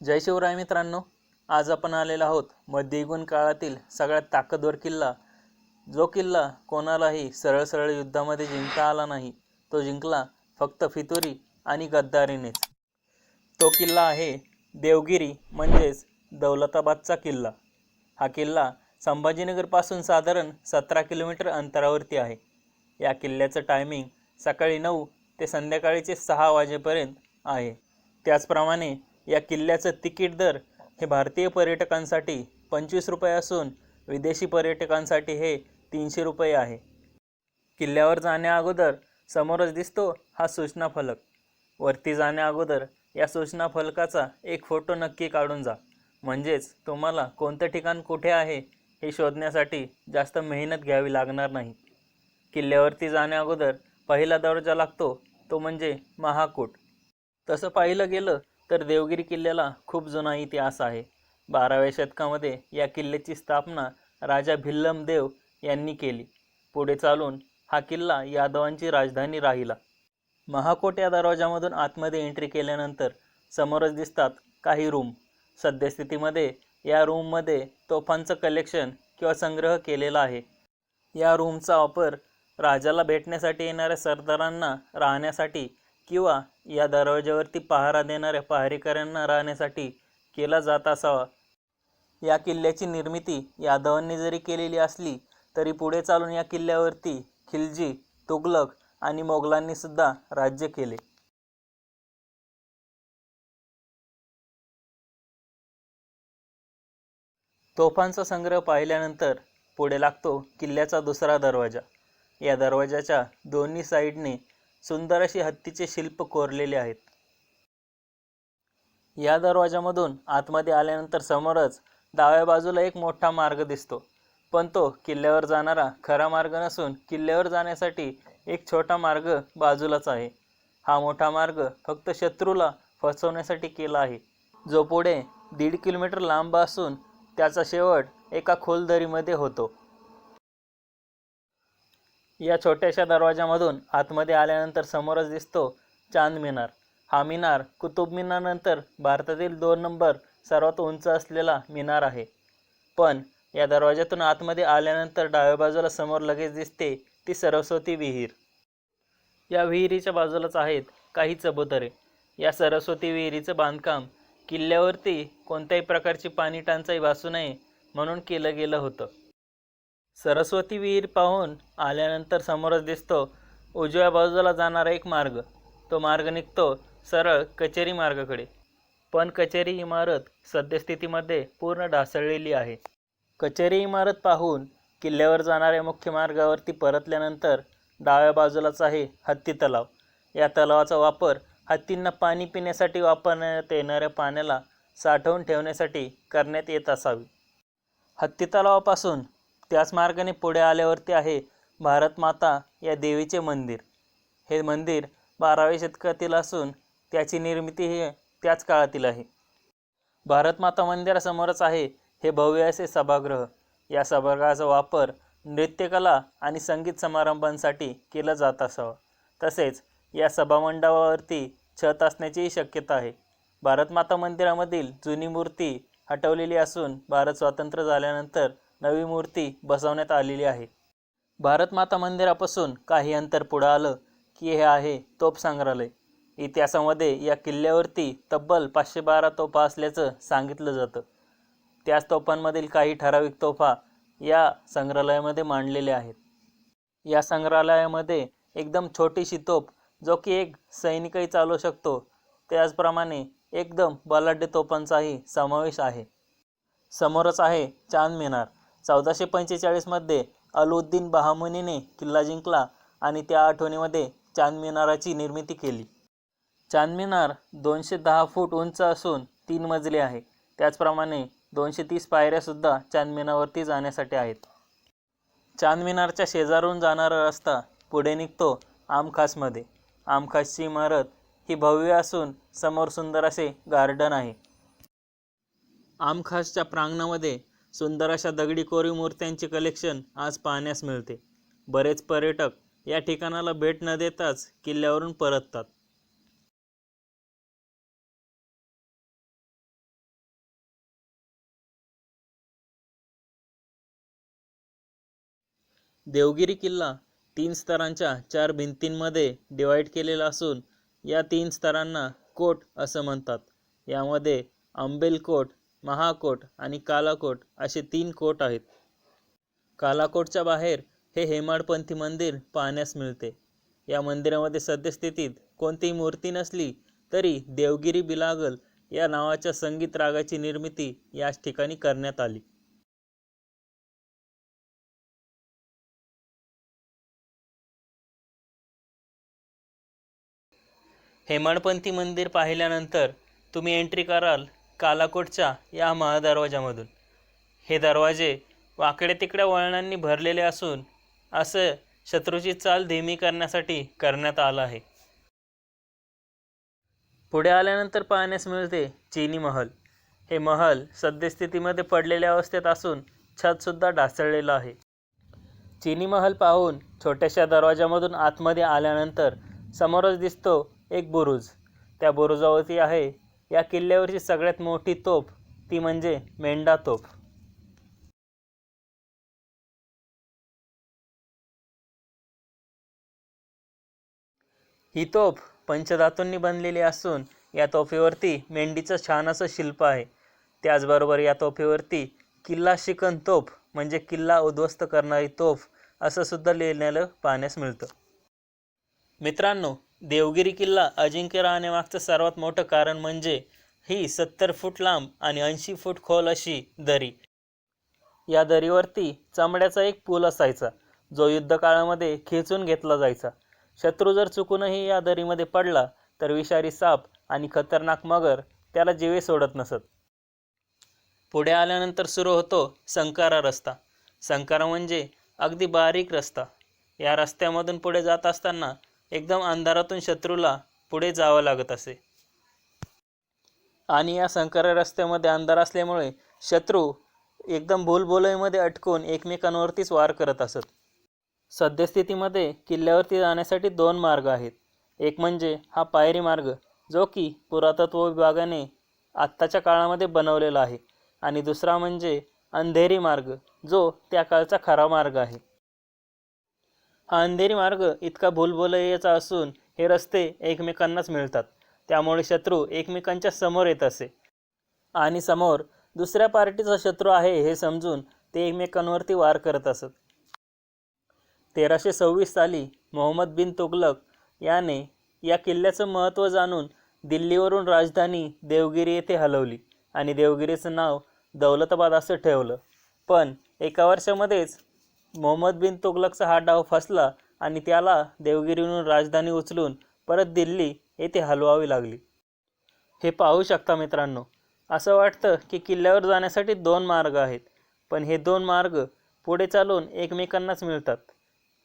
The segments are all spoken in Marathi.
जय शिवराय मित्रांनो आज आपण आलेलो आहोत मध्ययुगीन काळातील सगळ्यात ताकदवर किल्ला. जो किल्ला कोणालाही सरळ सरळ युद्धामध्ये जिंकता आला नाही तो जिंकला फक्त फितुरी आणि गद्दारीनेच. तो किल्ला आहे देवगिरी म्हणजेच दौलताबादचा किल्ला. हा किल्ला संभाजीनगरपासून साधारण सतरा किलोमीटर अंतरावरती आहे. या किल्ल्याचं टायमिंग सकाळी नऊ ते संध्याकाळीचे सहा वाजेपर्यंत आहे. त्याचप्रमाणे या किल्ल्याचं तिकीट दर हे भारतीय पर्यटकांसाठी पंचवीस रुपये असून विदेशी पर्यटकांसाठी हे तीनशे रुपये आहे. किल्ल्यावर जाण्या अगोदर समोरच दिसतो हा सूचना फलक. वरती जाण्या अगोदर या सूचना फलकाचा एक फोटो नक्की काढून जा. म्हणजेच तुम्हाला कोणतं ठिकाण कुठे आहे हे शोधण्यासाठी जास्त मेहनत घ्यावी लागणार नाही. किल्ल्यावरती जाण्याअगोदर पहिला दर्जा लागतो तो म्हणजे महाकूट. तसं पाहिलं गेलं तर देवगिरी किल्ल्याला खूप जुना इतिहास आहे. बाराव्या शतकामध्ये या किल्ल्याची स्थापना राजा भिल्लम देव यांनी केली. पुढे चालून हा किल्ला यादवांची राजधानी राहिला. महाकोट या दरवाजामधून आतमध्ये एंट्री केल्यानंतर समोरच दिसतात काही रूम सद्यस्थितीमध्ये या रूममध्ये तोफांचं कलेक्शन किंवा संग्रह केलेला आहे. या रूमचा वापर राजाला भेटण्यासाठी येणाऱ्या सरदारांना राहण्यासाठी किंवा या दरवाज्यावरती पहारा देणाऱ्या पहारेकऱ्यांना राहण्यासाठी केला जात असावा. या किल्ल्याची निर्मिती यादवांनी जरी केलेली असली तरी पुढे चालून या किल्ल्यावरती खिलजी तुगलक आणि मोगलांनी सुद्धा राज्य केले. तोफांचा संग्रह पाहिल्यानंतर पुढे लागतो किल्ल्याचा दुसरा दरवाजा. या दरवाजाच्या दोन्ही साईडने सुंदर अशी हत्तीचे शिल्प कोरलेले आहेत. या दरवाजामधून आतमध्ये आल्यानंतर समोरच डाव्या बाजूला एक मोठा मार्ग दिसतो. पण तो किल्ल्यावर जाणारा खरा मार्ग नसून किल्ल्यावर जाण्यासाठी एक छोटा मार्ग बाजूलाच आहे. हा मोठा मार्ग फक्त शत्रूला फसवण्यासाठी केला आहे. जो पुढे दीड किलोमीटर लांब असून त्याचा शेवट एका खोलदरीमध्ये होतो. या छोट्याशा दरवाजामधून आतमध्ये आल्यानंतर समोरच दिसतो चांद मिनार. हा मिनार कुतुब मिनारनंतर भारतातील दोन नंबर सर्वात उंच असलेला मिनार आहे. पण या दरवाज्यातून आतमध्ये आल्यानंतर डाव्या बाजूला समोर लगेच दिसते ती सरस्वती विहीर. या विहिरीच्या बाजूलाच आहेत काही चबुतरे. या सरस्वती विहिरीचं बांधकाम किल्ल्यावरती कोणत्याही प्रकारची पाणी टंचाई भासू नये म्हणून केलं गेलं होतं. सरस्वती विहीर पाहून आल्यानंतर समोरच दिसतो उजव्या बाजूला जाणारा एक मार्ग. तो मार्ग निघतो सरळ कचेरी मार्गाकडे. पण कचेरी इमारत सद्यस्थितीमध्ये पूर्ण ढासळलेली आहे. कचेरी इमारत पाहून किल्ल्यावर जाणाऱ्या मुख्य मार्गावरती परतल्यानंतर डाव्या बाजूलाच आहे हत्ती तलाव. या तलावाचा वापर हत्तींना पाणी पिण्यासाठी वापरण्यात येणाऱ्या पाण्याला साठवून ठेवण्यासाठी करण्यात येत असावी. हत्ती तलावापासून त्याच मार्गाने पुढे आल्यावरती आहे भारत माता या देवीचे मंदिर. हे मंदिर बाराव्या शतकातील असून त्याची निर्मिती ही त्याच काळातील आहे. भारत माता मंदिरासमोरच आहे हे भव्य असे सभागृह. या सभागृहाचा वापर नृत्यकला आणि संगीत समारंभांसाठी केला जात असावा. तसेच या सभामंडपावरती छत असण्याचीही शक्यता आहे. भारत माता मंदिरामधील जुनी मूर्ती हटवलेली असून भारत स्वातंत्र्य झाल्यानंतर नवी मूर्ती बसवण्यात आलेली आहे. भारत माता मंदिरापासून काही अंतर पुढं आलं की हे आहे तोप संग्रहालय. इतिहासामध्ये या किल्ल्यावरती तब्बल पाचशे बारा तोफा असल्याचं सांगितलं जातं. त्याच तोफांमधील काही ठराविक तोफा या संग्रहालयामध्ये मांडलेल्या आहेत. या संग्रहालयामध्ये एकदम छोटीशी तोफ जो की एक सैनिकही चालवू शकतो त्याचप्रमाणे एकदम बलाढ्य तोफांचाही समावेश आहे. समोरच आहे चांद मिनार चौदाशे पंचेचाळीसमध्ये अलुद्दीन बहामुनीने किल्ला जिंकला आणि त्या आठवणीमध्ये चांदमिनाराची निर्मिती केली. चांदमिनार दोनशे दहा फूट उंच असून तीन मजले आहे. त्याचप्रमाणे दोनशे तीस पायऱ्यासुद्धा चांदमिनारवरती जाण्यासाठी आहेत. चांदमिनारच्या शेजारून जाणारा रस्ता पुढे निघतो आमखासमध्ये. आमखासची इमारत ही भव्य असून समोर सुंदर असे गार्डन आहे. आमखासच्या प्रांगणामध्ये सुंदर अशा दगडी कोरीव मूर्त्यांचे कलेक्शन आज पाहण्यास मिळते. बरेच पर्यटक या ठिकाणाला भेट न देताच किल्ल्यावरून परततात. देवगिरी किल्ला तीन स्तरांच्या चार भिंतींमध्ये डिवाईड केलेला असून या तीन स्तरांना कोट असं म्हणतात. यामध्ये आंबेल कोट महाकोट आणि कालाकोट असे तीन कोट आहेत. कालाकोटच्या बाहेर हे हेमाडपंथी मंदिर पाहण्यास मिळते. या मंदिरामध्ये सद्यस्थितीत कोणतीही मूर्ती नसली तरी देवगिरी बिलागल या नावाच्या संगीत रागाची निर्मिती याच ठिकाणी करण्यात आली. हेमाडपंथी मंदिर पाहिल्यानंतर तुम्ही एंट्री कराल कालाकोटच्या या महादरवाजामधून हे दरवाजे वाकडे तिकड्या वळणांनी भरलेले असून असं शत्रूची चाल धीमी करण्यासाठी करण्यात आलं आहे. पुढे आल्यानंतर पाहण्यास मिळते चिनी महल. हे महल सद्यस्थितीमध्ये पडलेल्या अवस्थेत असून छतसुद्धा ढासळलेलं आहे. चिनी महल पाहून छोट्याशा दरवाजामधून आतमध्ये आल्यानंतर समोरच दिसतो एक बुरुज. त्या बुरुजावरती आहे या किल्ल्यावरची सगळ्यात मोठी तोफ ती म्हणजे मेंढा तोफ. ही तोफ पंचधातूंनी बनलेली असून या तोफेवरती मेंढीचं छान असं शिल्प आहे. त्याचबरोबर या तोफेवरती किल्ला शिकन तोफ म्हणजे किल्ला उद्ध्वस्त करणारी तोफ असं सुद्धा लिहिलेलं पाहण्यास मिळतं. मित्रांनो देवगिरी किल्ला अजिंक्य राहण्यामागचं सर्वात मोठं कारण म्हणजे ही सत्तर फूट लांब आणि ऐंशी फूट खोल अशी दरी. या दरीवरती चमड्याचा एक पूल असायचा जो युद्धकाळामध्ये खेचून घेतला जायचा. शत्रू जर चुकूनही या दरीमध्ये पडला तर विषारी साप आणि खतरनाक मगर त्याला जीवे सोडत नसत. पुढे आल्यानंतर सुरू होतो संकारा रस्ता. संकारा म्हणजे अगदी बारीक रस्ता. या रस्त्यामधून पुढे जात असताना एकदम अंधारातून शत्रूला पुढे जावं लागत असे. आणि या संकर रस्त्यामध्ये अंधार असल्यामुळे शत्रू एकदम भूलभुलईमध्ये अटकून एकमेकांवरतीच वार करत असत. सद्यस्थितीमध्ये किल्ल्यावरती जाण्यासाठी दोन मार्ग आहेत. एक म्हणजे हा पायरी मार्ग जो की पुरातत्व विभागाने आत्ताच्या काळामध्ये बनवलेला आहे. आणि दुसरा म्हणजे अंधेरी मार्ग जो त्या काळचा खरा मार्ग आहे. हा अंधेरी मार्ग इतका भूलभुलयाचा असून हे रस्ते एकमेकांनाच मिळतात. त्यामुळे शत्रू एकमेकांच्या समोर येत असे. आणि समोर दुसऱ्या पार्टीचा शत्रू आहे हे समजून ते एकमेकांवरती वार करत असत. तेराशे सव्वीस साली मोहम्मद बिन तुगलक याने या किल्ल्याचं महत्त्व जाणून दिल्लीवरून राजधानी देवगिरी येथे हलवली. आणि देवगिरीचं नाव दौलताबाद असं ठेवलं. पण एका वर्षामध्येच मोहम्मद बिन तुगलकचा हा डाव फसला आणि त्याला देवगिरीहून राजधानी उचलून परत दिल्ली येथे हलवावी लागली. हे पाहू शकता मित्रांनो असं वाटतं की किल्ल्यावर जाण्यासाठी दोन मार्ग आहेत पण हे दोन मार्ग पुढे चालून एकमेकांनाच मिळतात.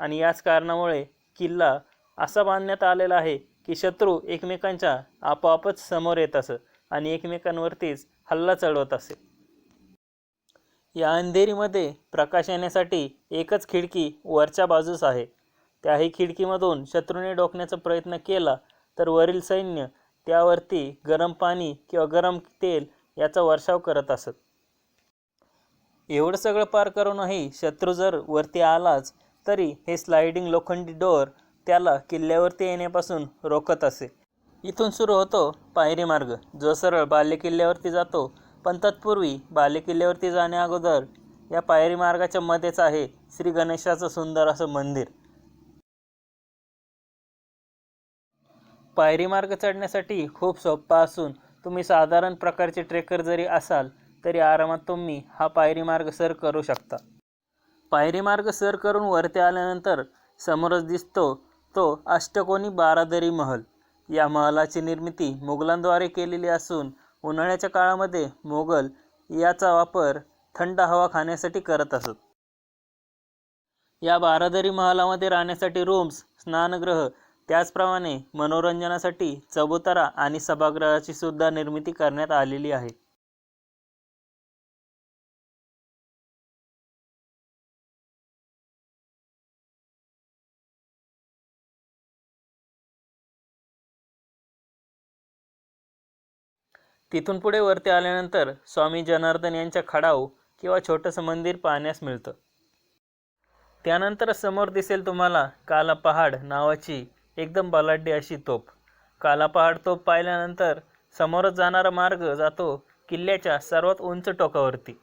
आणि याच कारणामुळे किल्ला असा बांधण्यात आलेला आहे की शत्रू एकमेकांच्या आपोआपच समोर येत असं आणि एकमेकांवरतीच हल्ला चढवत असे. या अंधेरीमध्ये प्रकाश येण्यासाठी एकच खिडकी वरच्या बाजूस आहे. त्याही खिडकीमधून शत्रूने डोकण्याचा प्रयत्न केला तर वरील सैन्य त्यावरती गरम पाणी किंवा गरम तेल याचा वर्षाव करत असत. एवढं सगळं पार करूनही शत्रू जर वरती आलाच तरी हे स्लायडिंग लोखंडी डोअर त्याला किल्ल्यावरती येण्यापासून रोखत असे. इथून सुरू होतो पायरी मार्ग. जो सरळ बाल्य किल्ल्यावरती जातो पण तत्पूर्वी बालेकिल्ल्यावरती जाण्याअगोदर या पायरी मार्गाच्या मध्येच आहे श्री गणेशाचं सुंदर असं मंदिर. पायरी मार्ग चढण्यासाठी खूप सोपा असून तुम्ही साधारण प्रकारचे ट्रेकर जरी असाल तरी आरामात तुम्ही हा पायरी मार्ग सर करू शकता. पायरी मार्ग सर करून वरती आल्यानंतर समोरच दिसतो तो अष्टकोनी बारादरी महल. या महलाची निर्मिती मुघलांद्वारे केलेली असून उन्हाळ्याच्या काळामध्ये मोगल याचा वापर थंड हवा खाण्यासाठी करत असत. या बारादरी महालामध्ये राहण्यासाठी रूम्स स्नानगृह त्याचप्रमाणे मनोरंजनासाठी चबुतरा आणि सभागृहाची सुद्धा निर्मिती करण्यात आलेली आहे. तिथून पुढे वरती आल्यानंतर स्वामी जनार्दन यांच्या खडाव किंवा छोटंसं मंदिर पाहण्यास मिळतं. त्यानंतर समोर दिसेल तुम्हाला काला पहाड नावाची एकदम बलाढ्य अशी तोफ. काला पहाड तोफ पाहिल्यानंतर समोरच जाणारा मार्ग जातो किल्ल्याच्या सर्वात उंच टोकावरती.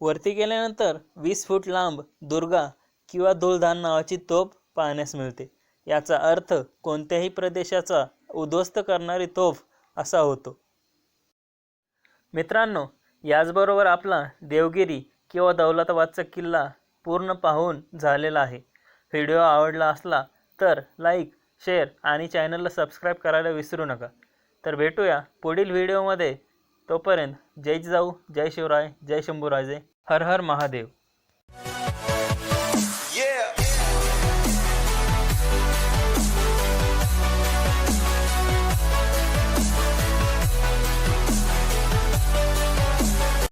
वरती गेल्यानंतर वीस फूट लांब दुर्गा किंवा दुलधान नावाची तोफ पाहण्यास मिळते. याचा अर्थ कोणत्याही प्रदेशाचा उद्ध्वस्त करणारी तोफ असा होतो. मित्रांनो याचबरोबर आपला देवगिरी किंवा दौलताबादचा किल्ला पूर्ण पाहून झालेला आहे. व्हिडिओ आवडला असला तर लाईक शेअर आणि चॅनलला सबस्क्राईब करायला विसरू नका. तर भेटूया पुढील व्हिडिओमध्ये. तोपर्यंत जय जाऊ जय शिवराय जय शंभूराजे हर हर महादेव.